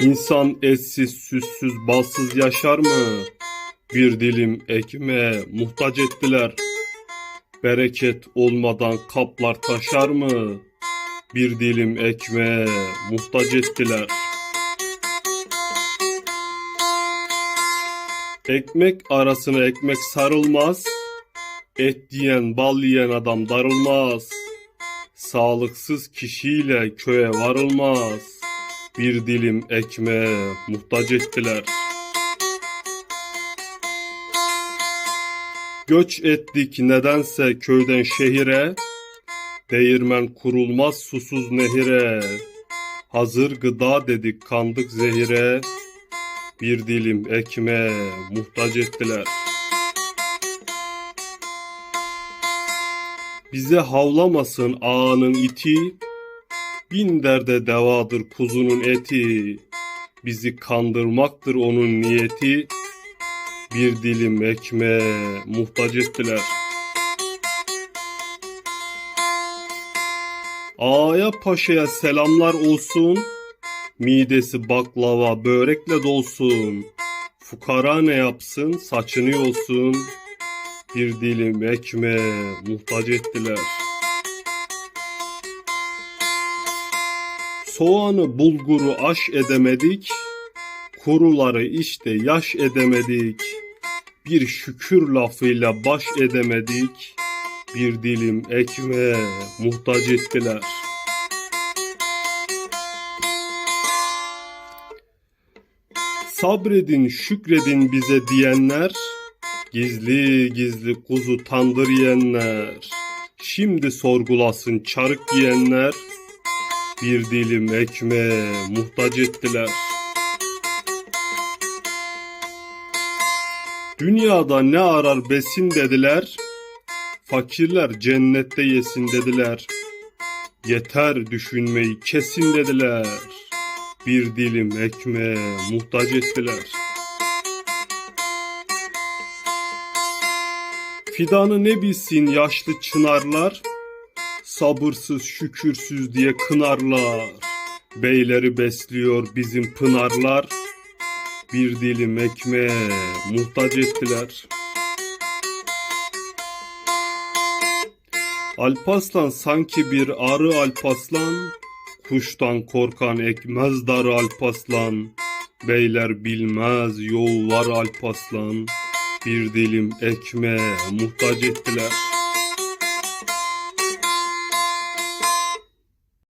İnsan etsiz, süssüz, balsız yaşar mı? Bir dilim ekmeğe muhtaç ettiler. Bereket olmadan kaplar taşar mı? Bir dilim ekmeğe muhtaç ettiler. Ekmek arasına ekmek sarılmaz. Et yiyen, bal yiyen adam darılmaz. Sağlıksız kişiyle köye varılmaz. Bir dilim ekmeğe muhtaç ettiler. Göç ettik nedense köyden şehire. Değirmen kurulmaz susuz nehire. Hazır gıda dedik kandık zehire. Bir dilim ekmeğe muhtaç ettiler. Bize havlamasın ağanın iti, bin derde devadır kuzunun eti. Bizi kandırmaktır onun niyeti, bir dilim ekmeğe muhtaç ettiler. Ağaya paşaya selamlar olsun, midesi baklava börekle dolsun. Fukara ne yapsın saçını yolsun, bir dilim ekmeğe muhtaç ettiler. Soğanı bulguru aş edemedik, kuruları işte yaş edemedik. Bir şükür lafıyla baş edemedik, bir dilim ekmeğe muhtaç ettiler. Sabredin şükredin bize diyenler, Gizli gizli kuzu tandır yiyenler, şimdi sorgulasın çarık giyenler, bir dilim ekmeğe muhtaç ettiler. Dünyada ne arar besin dediler, fakirler cennette yesin dediler. Yeter düşünmeyi kesin dediler, bir dilim ekmeğe muhtaç ettiler. Fidanı ne bilsin yaşlı çınarlar, sabırsız şükürsüz diye kınarlar. Beyleri besliyor bizim pınarlar, bir dilim ekmeğe muhtaç ettiler. Alpaslan sanki bir arı Alpaslan, kuştan korkan ekmez darı Alpaslan. Beyler bilmez yol var Alpaslan bir dilim ekmeğe muhtaç ettiler.